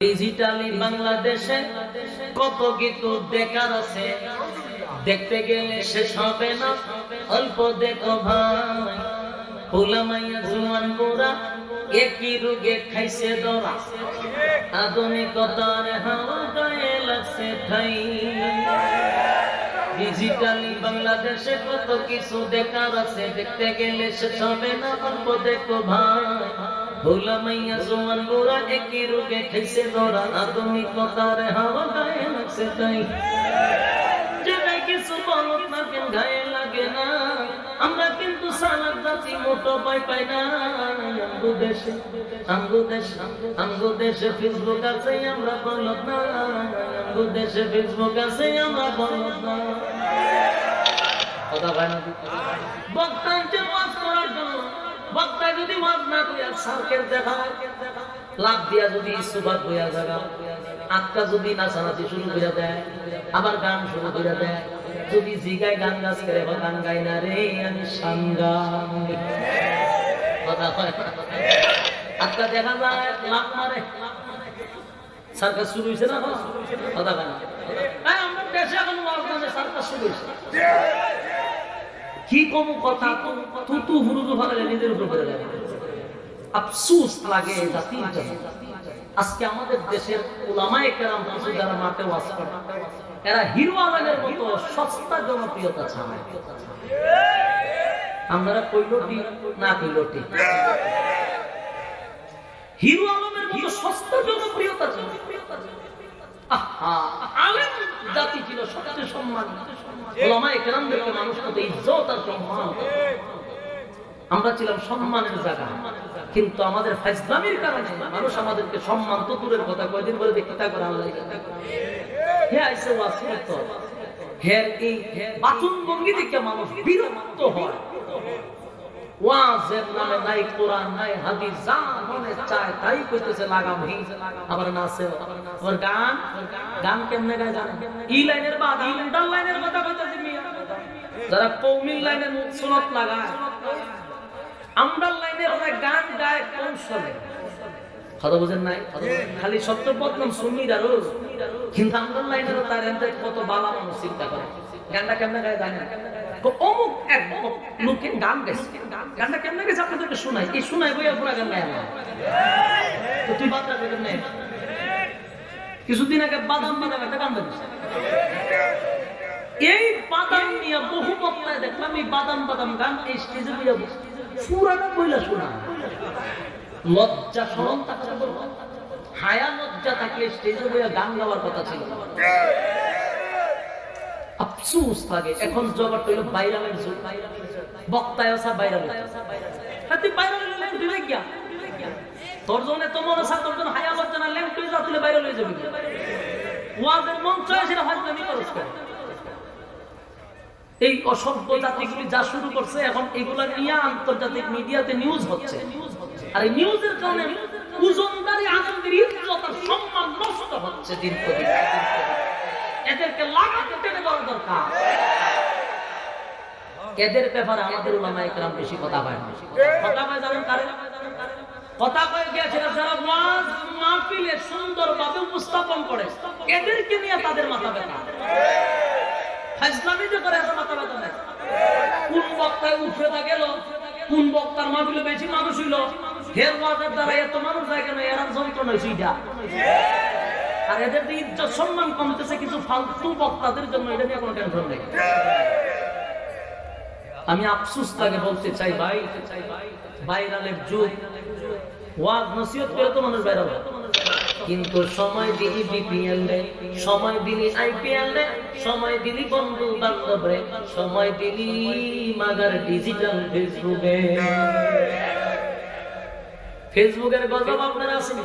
Digitally বাংলাদেশে কত কিছু দেখার আছে? দেখতে গেলে শেষ হবে না। অল্প দেখো ভাই। ফুলামাইয়া জুয়ান বুড়া একই রোগে খাইছে দরা। আধুনিকতার লাগছে ঠাই। ডিজিটালি বাংলাদেশে কত কিছু দেখার আছে? দেখতে গেলে শেষ হবে না। অল্প দেখো ভাই। ভোলা মাইয়া জোয়ান বুড়া একই রোগে খেয়েছে ধরা আধুনিকতার হাওয়া গায়ে লাগছে তাই। যেটাই কিছু বলত না কেন গায়ে লাগে না। আমরা কিন্তু সালাদ জাতি মোটো পাই পাই না। আমগো দেশে আমগো দেশে আমগো দেশে ফেসবুক আছে আমরা বলত না। আমগো দেশে ফেসবুক আছে আমরা বলত না। কথা ভাই না বক্তা যদি ওয়াজ না করিয়া সার্কেল দেখায় লাভ দিয়া যদি ইস্তুবাদ হইয়া জায়গা আটকা যদি নাচানাচি শুরু করে দেয় আবার গান শুরু করে দেয় যদি জিগায় গান গাছ করে বা গান গাই না রে আমি হয় না। দেখা যায় লাভ মারে। সার্কাস শুরু হয়েছে না? কথা হয় না? এই, দেশে এখন সার্কাস শুরু হয়েছে কি কম কথা? তু তু হুরুদু ফেলে নিজের উপর দেয় আফসুস লাগে জাতির আজকে আমাদের দেশের উলামায়ে কেরাম কিছু যারা মাঠে ওয়াজ করে, এরা হিরো আলমের মতো সস্তা জনপ্রিয়তা চায় আমরা কইলটি না কইলটি হিরো আলমের মতো সস্তা জনপ্রিয়তা চায় আহা, আলেম জাতি ছিল সবচেয়ে সম্মানিত ওলামায়ে কেরামদেরকে মানুষ কত ইজ্জত আর সম্মান। আমরা ছিলাম সম্মানের জায়গা। কিন্তু আমাদের ফাইজলামির কারণে মানুষ আমাদেরকে সম্মান তো দূরের কথা কয়দিন বলে দেখতে তা করে আল্লাহ আইসে ওয়াজ করতো হের এই বাচন ভঙ্গি দেখে মানুষ বিরক্ত হয়? ওয়াজের নামে নাই, কোরআন নাই, হাদিস যা মনে চায় তাই কইতেছে আবার আবার গান? গান কেমনে গায় জানেন? ই লাইনের বাদ ইন্টার লাইনের কথা কইতেছে মিয়া। যারা লাইনের সুনত লাগায় আমরার লাইনে ওরা গান গায় কৌশলে। কথা বুঝেন নাই? খালি সত্য বদনাম সুন্নির আরও কিন্তু আমরার লাইনেরও তার কত বালা মানুষ চিন্তা করে। গানটা কেমনে গায় জানেন? তো অমুক এক লোকে গান গেছে গানটা কেমনে গেছে আপনাদেরকে শোনাই। এই শোনাই বইয়া পুরা গান গায় তুই বাদ দেবেন না কিছুদিন আগে বাদাম বাদাম একটা গান বাজিস এই বাদাম নিয়ে বহু বক্তায় দেখলাম, এই বাদাম বাদাম গান এই স্টেজে বইয়া পুরাটা বইলা শোনা। লজ্জা শরম থাকতে হায়া লজ্জা থাকলে স্টেজে বইয়া গান গাওয়ার কথা ছিল। আফসুস থাকে এখন জগৎ হইল বাইরালের যুগ বক্তায় আসা বাইরালের হ্যাঁ তুই বাইরালের লেন দিলে গিয়া। তোর জন্য তোমার আসা তোর জন্য হায়া লজ্জা না লেন তুই যা তুলে বাইরে লয়ে যাবি। ওয়াজের মঞ্চ সেটা হয়তো আমি করস করে। এই অসভ্য জাতিগুলি যা শুরু করছে, এখন এগুলা নিয়ে আন্তর্জাতিক মিডিয়াতে নিউজ হচ্ছে। আর এই নিউজের কারণে ওজনদারি, আনন্দের ইজ্জত আর সম্মান নষ্ট হচ্ছে দিন প্রতিদিন। এদেরকে লাগাতে টেনে দেওয়া দরকার। এদের ব্যাপারে আমাদের উলামায়ে কেরাম বেশি কথা পায় না। কথা নিয়ে তাদের মাথা কোন বক্তার মাহফিলে বেশি মানুষ হইল? হের ওয়াজের দ্বারা এত মানুষ যায় কেন? এরা যন্ত্রণা হয়েছে আর এদের যে ইজ্জত সম্মান কমতেছে কিছু ফালতু বক্তাদের জন্য এটা নিয়ে কোনো টেনশন নেই। আমি আফসুস তাকে বলতে চাই ভাই বাইরালের যুগ। ওয়াজ নসিহত করে তো মানুষ হবে। কিন্তু সময় দিলি বিপিএল রে সময় দিলি আইপিএল রে সময় দিলি বন্ধু বান্ধব রে সময় দিলি মাগার ডিজিটাল ফেসবুকে ফেসবুকের গজব আপনার আসেনি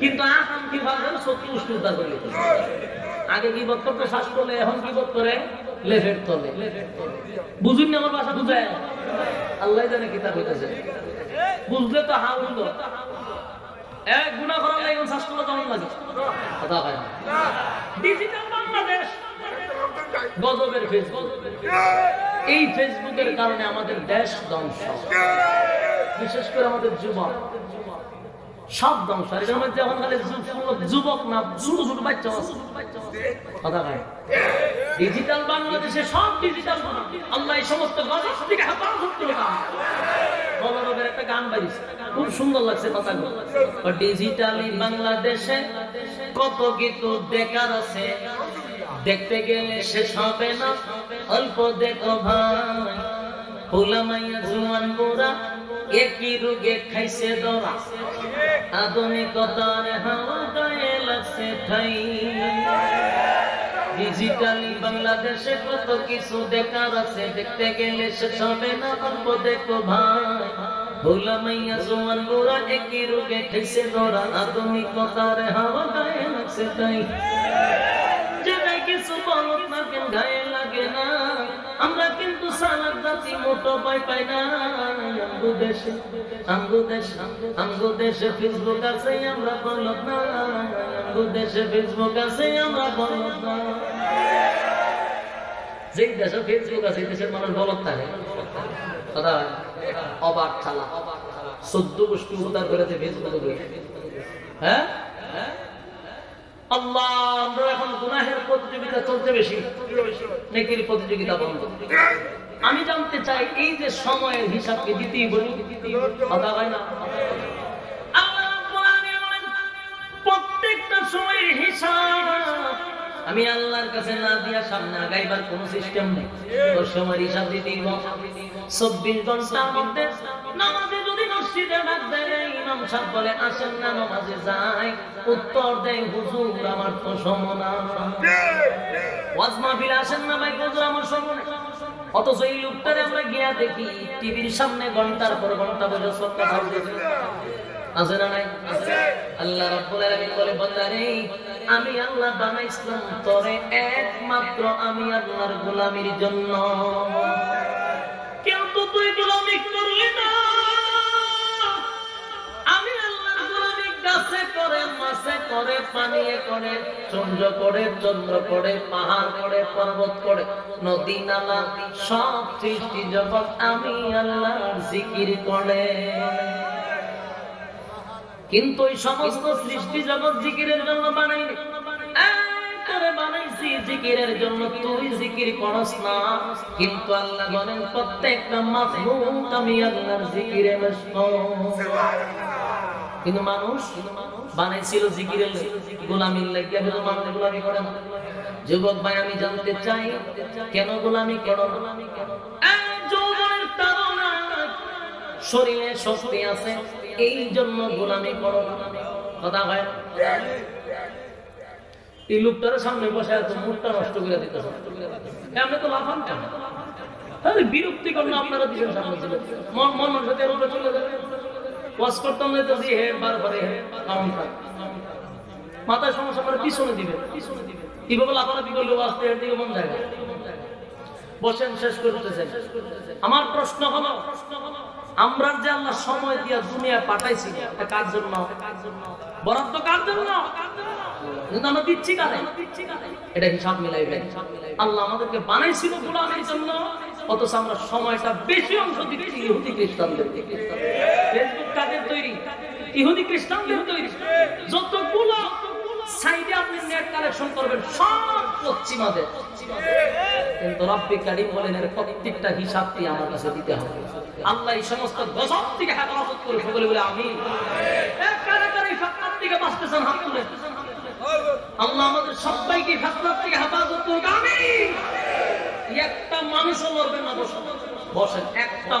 কিন্তু আসাম কি সত্য গোষ্ঠী উদ্ধার করে আগে কি বোধ করতো শ্বাস তলে এখন কি বোধ করে? লেফের তলে। বুঝুন আমার বাসা বুঝায়? আল্লাহ জানে কি তার হইতেছে। বুঝলে তো হা বুঝলো এক গুণা করার লাগে শ্বাস তলে কেমন লাগে? কথা হয় ডিজিটাল বাংলাদেশ। গজবের ফেসবুক এই ফেসবুকের কারণে আমাদের দেশ ধ্বংস। বিশেষ করে আমাদের যুবক। সব মধ্যে খালি যুবক না, ছোট ছোট বাচ্চা আছে কথা ডিজিটাল বাংলাদেশে সব ডিজিটাল আল্লাহ এই সমস্ত গজব থেকে হেফাজত করে দাও। একটা গান খুব সুন্দর লাগছে ডিজিটালি বাংলাদেশে কত কিছু দেখার আছে। দেখতে গেলে শেষ হবে না। অল্প দেখো ভাই। ফুলামাইয়া জুয়ান মোরা একই রোগে খাইছে দরা আধুনিকতার হাওয়া গায়ে লাগছে ঠাই ডিজিটালি বাংলাদেশে কত কিছু দেখার আছে দেখতে গেলে শেষ হবে না অল্প দেখো ভাই ভোলা মাইয়া জোয়ান গোরা একই রোগে ঠেসে ধরা আধুনিকতার হাওয়া গায়ে লাগছে তাই যেটাই কিছু বলত না কেন গায়ে লাগে না আমরা কিন্তু সালাদ জাতি মোটো পাই পাই না। আঙ্গু দেশে আঙ্গু দেশে আঙ্গু দেশে ফেসবুক আছে, আমরা বলত না। আঙ্গু দেশে ফেসবুক আছে, আমরা বলত না। যেই দেশে ফেসবুক আছে দেশের মানুষ বলত থাকে। কথা অবাক ছালা চোদ্দ গোষ্ঠী উদ্ধার করেছে ফেসবুকে হ্যাঁ? আল্লাহ, আমরা এখন গুনাহের প্রতিযোগিতা চলছে বেশি। নেকির প্রতিযোগিতা বন্ধ। আমি জানতে চাই, এই যে সময়ের হিসাবকে দিতেই বলি? কথা হয় না? আমি আল্লাহর কাছে না দিয়া সামনে আগাইবার কোন সিস্টেম নেই। সময়ের হিসাব দিতেই চব্বিশ ঘণ্টার মধ্যে যদি উত্তর দেয়, হুজুর, আমার তো সমনা আসেন না ভাই, হুজুর, আমার অথচ এই লোকটারে আমরা গিয়া দেখি, টিভির সামনে ঘণ্টার পর ঘণ্টা সব কথা আল্লাহ আমি আল্লাহ বানাইছিলাম তোরে একমাত্র আমি আল্লাহর গোলামির জন্য। কিন্তু তুই গোলামি করলি না। করে করে, পানিয়ে করে, চন্দ্র করে চন্দ্র করে, পাহাড় করে, পর্বত করে, নদী, নালা, সব সৃষ্টি জগৎ আমি জিকির করে। কিন্তু ওই সমস্ত সৃষ্টি জগৎ জিকিরের জন্য বানাইনি। করে বানাইছি জিকিরের জন্য, তুই জিকির করস না। কিন্তু আল্লাহ বলেন, প্রত্যেকটা মাসলুক আমি আল্লাহর জিকিরে ব্যস্ত কিন্তু মানুষ বানাইছিল জিকিরের গোলামির লাগিয়া কিন্তু মানুষ গোলামি করে না। যুবক ভাই, আমি জানতে চাই, কেন গোলামি করো শরীরে শক্তি আছে এই জন্য গোলামি করো কথা হয় এই লোকটার সামনে বসে এত মুখটা নষ্ট করে দিতে আপনি তো লাফান আপনারা দিচ্ছেন সামনে ছিল? মন মন সাথে চলে যাবে। আমার প্রশ্ন হলো, আমরা যে আল্লাহ সময় দিয়া দুনিয়া পাঠাইছি, এটা কার জন্য? বরাদ্দ কার জন্য? আমরা দিচ্ছি কারে? এটা হিসাব মিলাইবেন আল্লাহ আমাদেরকে বানাইছিল গোলামের জন্য, অথচ আমরা সময়টা বেশি অংশ দিচ্ছি ইহুদি খ্রিস্টানদের ফেসবুক কাদের তৈরি। ইহুদি খ্রিস্টানদের তৈরি। যতগুলো সাইডে আপনি নেট কালেকশন করবেন, সব পশ্চিমাদের। কিন্তু রব্বি বলেন, এর প্রত্যেকটা আমার কাছে দিতে হবে। আল্লাহ এই সমস্ত গজব থেকে হেফাজত করে সকলে বলে আমি থেকে হাত তুলে। আল্লাহ আমাদের সবাইকে থেকে হেফাজত করুক, আমিন। একটা মানুষও মরবে না বসেন, একটা